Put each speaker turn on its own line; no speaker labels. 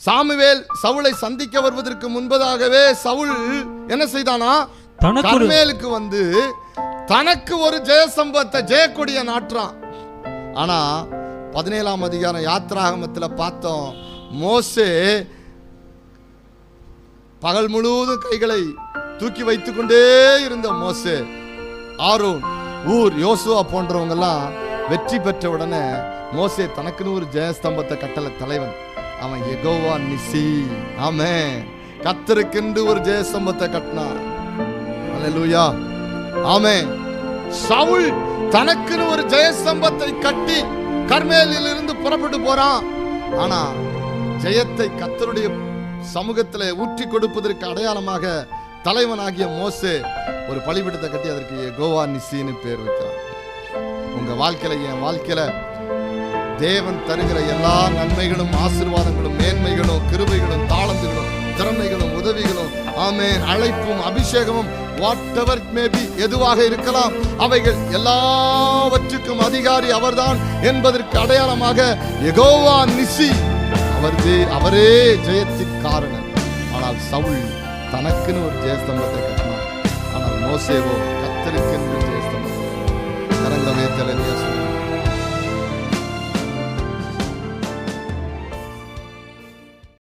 Samuel சவுலை சந்திக்க வருவதற்கு முன்பதாகவே சவுல் என்ன செய்தானா? கர்மேலுக்கு வந்து தனக்கு ஒரு ஜெயசம்பத்தை ஜெயக்கொடிய நாட்டுறான். ஆனா பதினேழாம் அதிகாரம் யாத்ராகமத்துல பார்த்தோம் மோசே பகல் முழுவதும் கைகளை தூக்கி வைத்துக் கொண்டே இருந்த மோசே ஆரோன் ஊர் யோசுவா போன்றவங்க எல்லாம் வெற்றி பெற்ற உடனே மோசே தனக்குன்னு ஒரு ஜெயஸ்தம்பத்தை கட்டளை தலைவன். அவன் எகோவா நிசி. ஆமே கத்தருக்கென்று ஒரு ஜெயசம்பத்தை கட்டினான் லூயா ஆமே சவுல் தனக்குன்னு ஒரு ஜெயசம்பத்தை கட்டி கர்மேலில் இருந்து புறப்பட்டு போறான். ஆனா ஜெயத்தை கத்தருடைய சமூகத்தில் ஊற்றி கொடுப்பதற்கு அடையாளமாக தலைவனாகிய மோசே ஒரு பலிபீடத்தை கட்டி அதற்கு கோவா நிசின்னு பேர் வைக்கிறான் உங்க வாழ்க்கையில என் வாழ்க்கையில தேவன் தருகிற எல்லா நன்மைகளும் ஆசீர்வாதங்களும் மேன்மைகளும் கிருபைகளும் தாளந்துகளும் திறமைகளும் உதவிகளும் ஆமென். அழைப்பும் அபிஷேகமும் வாட் எவர் மேபி எதுவாக இருக்கலாம் அவைகள் எல்லாவற்றுக்கும் அதிகாரி அவர்தான் என்பதற்கு அடையாளமாக எகோவா நிசி அவர்தே அவரே ஜெயத்தின் காரணம் ஆனால் சவுல் தனக்குன்னு ஒரு ஜெயஸ்தம்பத்தை கட்டினார் ஆனால் மோசேவோ கத்தருக்கென்று ஜெயஸ்தம்பம் கரங்களை வைத்தலையா